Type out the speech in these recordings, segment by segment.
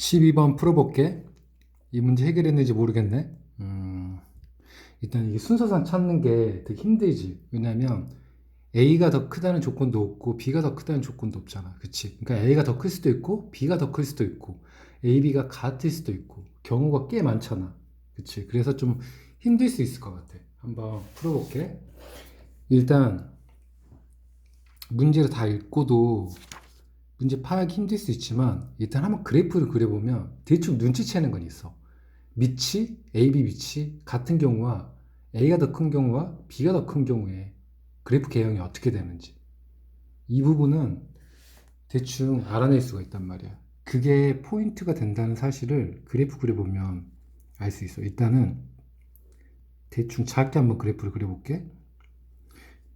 12번 풀어볼게. 이 문제 해결했는지 모르겠네. 음, 일단 이게 순서상 찾는 게 되게 힘들지. 왜냐면 A가 더 크다는 조건도 없고 B가 더 크다는 조건도 없잖아. 그치? 그러니까 A가 더 클 수도 있고 B가 더 클 수도 있고 A, B가 같을 수도 있고 경우가 꽤 많잖아. 그치? 그래서 좀 힘들 수 있을 것 같아. 한번 풀어볼게. 일단 문제를 다 읽고도 문제 파악이 힘들 수 있지만 일단 한번 그래프를 그려보면 대충 눈치채는 건 있어. 밑이 AB 밑이 같은 경우와 A가 더 큰 경우와 B가 더 큰 경우에 그래프 개형이 어떻게 되는지 이 부분은 대충 알아낼 수가 있단 말이야. 그게 포인트가 된다는 사실을 그래프 그려보면 알 수 있어. 일단은 대충 작게 한번 그래프를 그려볼게.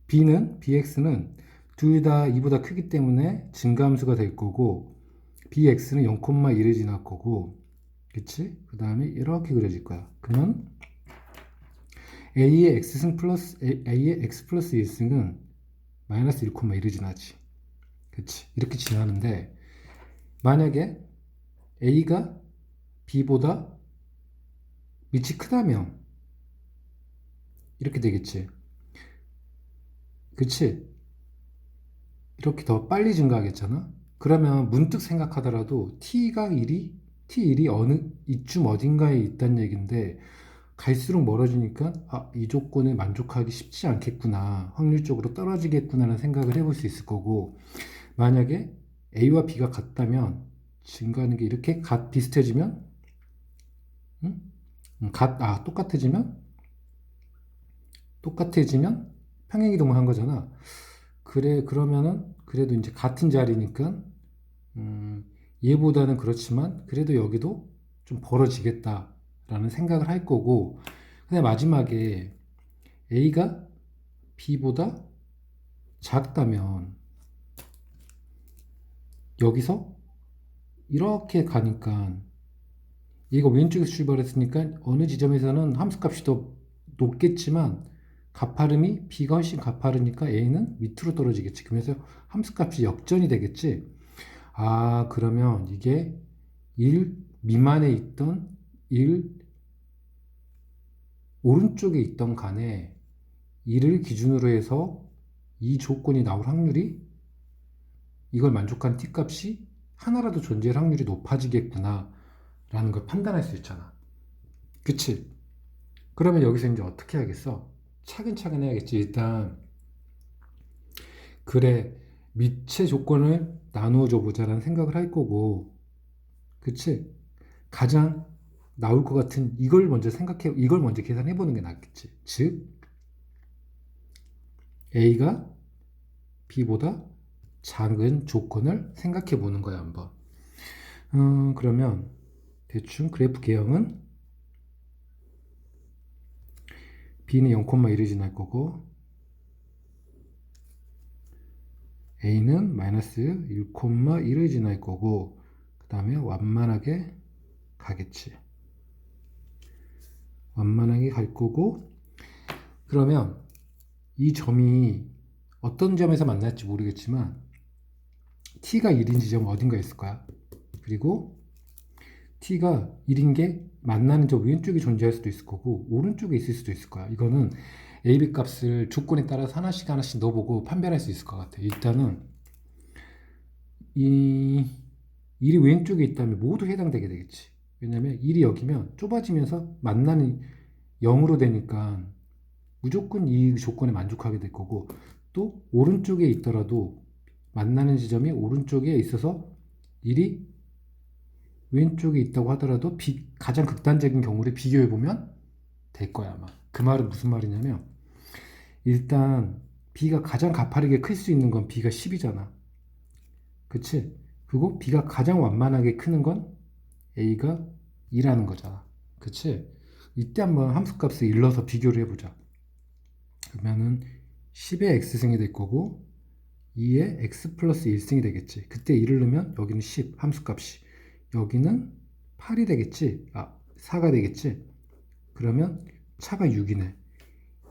B는 BX는 둘 다 2보다 크기 때문에 증가함수가 될 거고 BX는 0,1을 지날 거고 그치? 그 다음에 이렇게 그려질 거야. 그러면 A의 X승 플러스 A의 X 플러스 1승은 마이너스 1,1을 지나지. 그치? 이렇게 지나는데 만약에 A가 B보다 밑이 크다면 이렇게 되겠지. 그치? 이렇게 더 빨리 증가하겠잖아? 그러면 문득 생각하더라도 t가 1이 t1이 어느 이쯤 어딘가에 있다는 얘기인데 갈수록 멀어지니까 아, 이 조건에 만족하기 쉽지 않겠구나. 확률적으로 떨어지겠구나라는 생각을 해볼 수 있을 거고 만약에 a와 b가 같다면 증가하는 게 이렇게 같 비슷해지면 응? 음, 같, 아, 똑같아지면 똑같아지면 평행이동을 한 거잖아. 그래, 그러면은, 그래도 이제 같은 자리니까, 음, 얘보다는 그렇지만, 그래도 여기도 좀 벌어지겠다라는 생각을 할 거고, 근데 마지막에 A가 B보다 작다면, 여기서 이렇게 가니까, 얘가 왼쪽에서 출발했으니까, 어느 지점에서는 함수값이 더 높겠지만, 가파름이 B가 훨씬 가파르니까 A는 밑으로 떨어지겠지. 그러면서 함수값이 역전이 되겠지. 아, 그러면 이게 1 미만에 있던 1 오른쪽에 있던 간에 1을 기준으로 해서 이 조건이 나올 확률이 이걸 만족한 t 값이 하나라도 존재할 확률이 높아지겠구나 라는 걸 판단할 수 있잖아. 그치? 그러면 여기서 이제 어떻게 하겠어? 차근차근 해야겠지. 일단 그래 밑의 조건을 나누어 줘 보자라는 생각을 할 거고, 그치? 가장 나올 것 같은 이걸 먼저 생각해, 이걸 먼저 계산해 보는 게 낫겠지. 즉 A가 B보다 작은 조건을 생각해 보는 거야 한번. 음, 그러면 대충 그래프 개형은 b는 0,1을 지날 거고 a는 마이너스 1,1을 지날 거고 그 다음에 완만하게 가겠지. 완만하게 갈 거고 그러면 이 점이 어떤 점에서 만날지 모르겠지만 t가 1인 지점 어딘가 있을 거야. 그리고 t가 1인 게 만나는 저 왼쪽에 존재할 수도 있을 거고 오른쪽에 있을 수도 있을 거야. 이거는 AB 값을 조건에 따라서 하나씩 하나씩 넣어보고 판별할 수 있을 것 같아. 일단은 이 1이 왼쪽에 있다면 모두 해당되게 되겠지. 왜냐면 1이 여기면 좁아지면서 만나는 0으로 되니까 무조건 이 조건에 만족하게 될 거고 또 오른쪽에 있더라도 만나는 지점이 오른쪽에 있어서 1이 왼쪽에 있다고 하더라도 비, 가장 극단적인 경우를 비교해 보면 될 거야 아마. 그 말은 무슨 말이냐면 일단 B가 가장 가파르게 클 수 있는 건 B가 10이잖아. 그치? 그리고 B가 가장 완만하게 크는 건 A가 2라는 거잖아. 그치? 이때 한번 함수값을 일러서 비교를 해보자. 그러면은 10의 X승이 될 거고 2의 X 플러스 1승이 되겠지. 그때 1을 넣으면 여기는 10 함수값이. 여기는 8이 되겠지? 아, 4가 되겠지? 그러면 차가 6이네.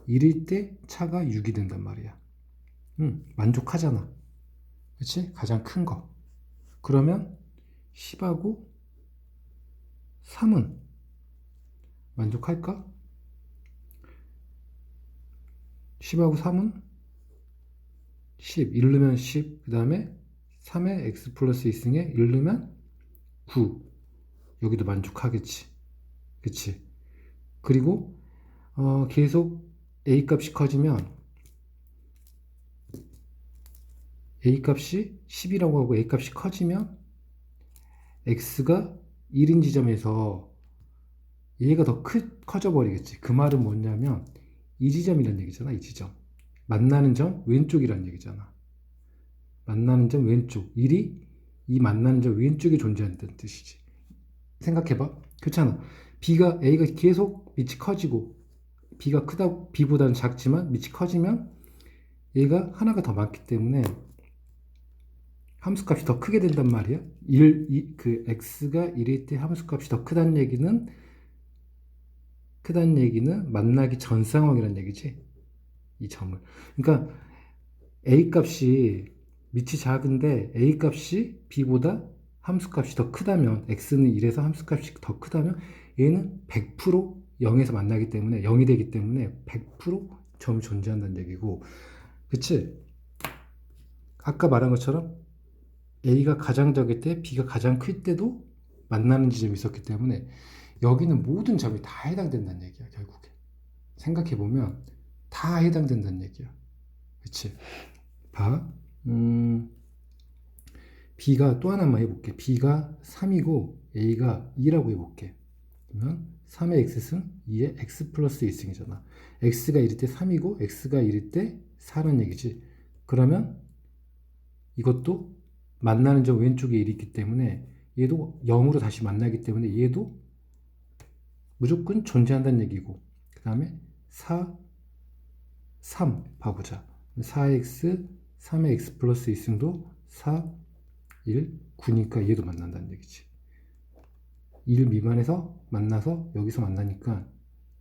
1일 때 차가 6이 된단 말이야. 응, 만족하잖아. 그치? 가장 큰 거. 그러면 10하고 3은 만족할까? 10하고 3은 10, 1 넣으면 10, 그 다음에 3의 x 플러스 2승에 1 넣으면 9. 여기도 만족하겠지. 그치? 그리고 어, 계속 a 값이 커지면 a 값이 10이라고 하고 a 값이 커지면 x가 1인 지점에서 얘가 더 크, 커져 버리겠지. 그 말은 뭐냐면 이 지점이란 얘기잖아. 이 지점. 만나는 점 왼쪽이란 얘기잖아. 만나는 점 왼쪽. 1이 이 만나는 점 왼쪽에 존재한다는 뜻이지. 생각해봐. 그렇잖아. B가 A가 계속 밑이 커지고 B가 크다 B보다는 작지만 밑이 커지면 얘가 하나가 더 많기 때문에 함수값이 더 크게 된단 말이야. 1, 이, 그 x가 1일 때 함수값이 더 크다는 얘기는 크다는 얘기는 만나기 전 상황이란 얘기지. 이 점을. 그러니까 a 값이 밑이 작은데 a 값이 b보다 함수값이 더 크다면 x는 1에서 함수값이 더 크다면 얘는 100% 0에서 만나기 때문에 0이 되기 때문에 100% 점이 존재한다는 얘기고 그치? 아까 말한 것처럼 A가 가장 적을 때 B가 가장 클 때도 만나는 지점이 있었기 때문에 여기는 모든 점이 다 해당된다는 얘기야 결국에 생각해보면 다 해당된다는 얘기야 그치? 봐 음, B가 또 하나만 해볼게. B가 3이고 A가 2라고 해볼게. 그러면 3의 x승 2의 x 플러스 2승이잖아. X가 1일 때 3이고 x가 1일 때 4란 얘기지. 그러면 이것도 만나는 점 왼쪽에 1이 있기 때문에 얘도 0으로 다시 만나기 때문에 얘도 무조건 존재한다는 얘기고. 그 다음에 4, 3 봐보자. 4x, 3의 x 플러스 2승도 4, 1, 9니까 얘도 만난다는 얘기지 1 미만에서 만나서 여기서 만나니까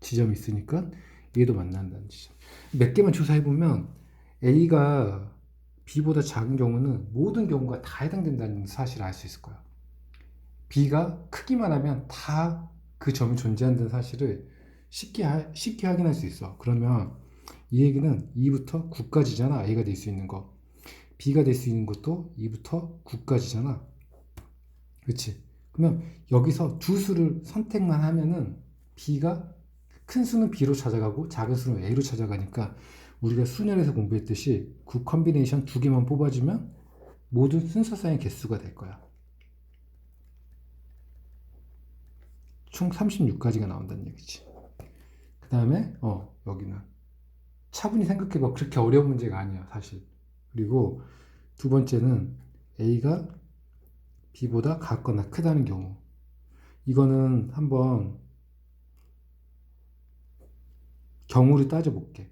지점이 있으니까 얘도 만난다는 지점 몇 개만 조사해보면 A가 B보다 작은 경우는 모든 경우가 다 해당된다는 사실을 알 수 있을 거야. B가 크기만 하면 다 그 점이 존재한다는 사실을 쉽게, 하, 쉽게 확인할 수 있어. 그러면 이 얘기는 2부터 9까지잖아. A가 될 수 있는 거. B가 될 수 있는 것도 2부터 9까지잖아. 그치? 그러면 여기서 두 수를 선택만 하면은 B가 큰 수는 B로 찾아가고 작은 수는 A로 찾아가니까 우리가 수년에서 공부했듯이 그 컨비네이션 두 개만 뽑아주면 모든 순서상의 개수가 될 거야. 총 36가지가 나온다는 얘기지. 그 다음에 어 여기는 차분히 생각해봐. 그렇게 어려운 문제가 아니야 사실. 그리고 두 번째는 A가 B보다 같거나 크다는 경우. 이거는 한번 경우를 따져볼게.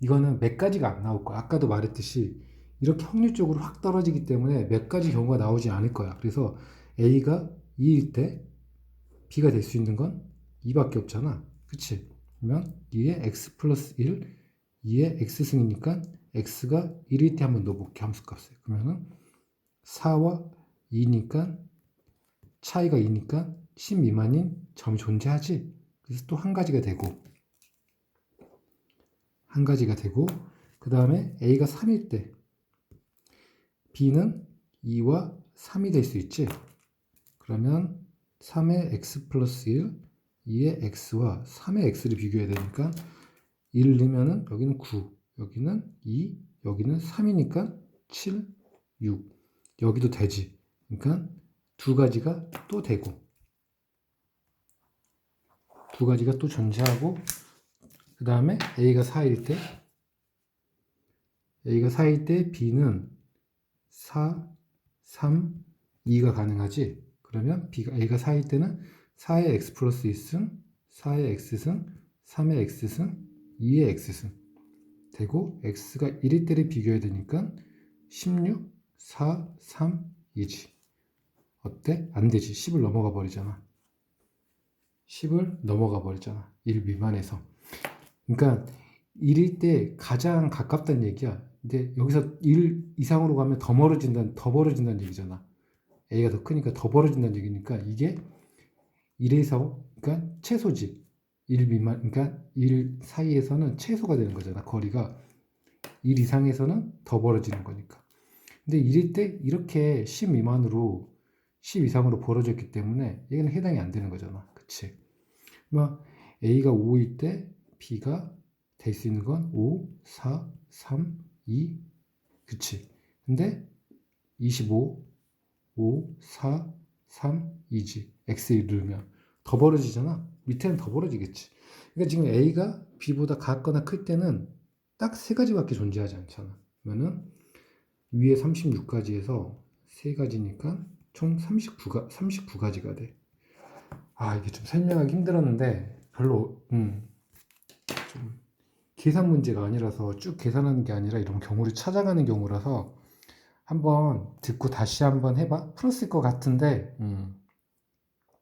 이거는 몇 가지가 안 나올 거야. 아까도 말했듯이 이렇게 확률적으로 확 떨어지기 때문에 몇 가지 경우가 나오지 않을 거야. 그래서 A가 2일 때 B가 될 수 있는 건 2밖에 없잖아. 그치? 그러면 2의 X 플러스 1, 2의 X승이니까 X가 1일 때 한번 넣어볼게. 함수값을. 그러면은 4와 2니까 차이가 2니까 10 미만인 점이 존재하지. 그래서 또 한 가지가 되고 한 가지가 되고 그 다음에 A가 3일 때 B는 2와 3이 될 수 있지. 그러면 3의 x 플러스 1, 2의 x와 3의 x를 비교해야 되니까 1 넣으면은 여기는 9, 여기는 2, 여기는 3이니까 7, 6. 여기도 되지. 그러니까 두 가지가 또 되고 두 가지가 또 존재하고 그 다음에 A가 4일 때 A가 4일 때 B는 4, 3, 2가 가능하지 그러면 B가 A가 4일 때는 4의 X 플러스 2승 4의 X승 3의 X승 2의 X승 되고 X가 1일 때를 비교해야 되니까 16, 4, 3, 2지 어때? 안 되지 10을 넘어가 버리잖아 10을 넘어가 버리잖아 1 미만에서 그러니까 1일 때 가장 가깝다는 얘기야. 근데 여기서 1 이상으로 가면 더 멀어진다는, 더 벌어진다는 얘기잖아. A가 더 크니까 더 벌어진다는 얘기니까 이게 1에서 그러니까 최소지 1 미만 그러니까 1 사이에서는 최소가 되는 거잖아 거리가. 1 이상에서는 더 벌어지는 거니까. 근데 1일 때 이렇게 10 미만으로 10 이상으로 벌어졌기 때문에 얘는 해당이 안 되는 거잖아. 그치? 막 A가 5일 때 B가 될 수 있는 건 5, 4, 3, 2 그치? 근데 25 5, 4, 3, 2지. x에 누르면 더 벌어지잖아. 밑에는 더 벌어지겠지. 그러니까 지금 a가 b보다 같거나 클 때는 딱 세 가지밖에 존재하지 않잖아. 그러면은 위에 36가지에서 세 가지니까 총 39가 39가지가 돼. 아 이게 좀 설명하기 힘들었는데 별로 음, 좀 계산 문제가 아니라서 쭉 계산하는 게 아니라 이런 경우를 찾아가는 경우라서 한번 듣고 다시 한번 해봐. 풀었을 것 같은데, 음,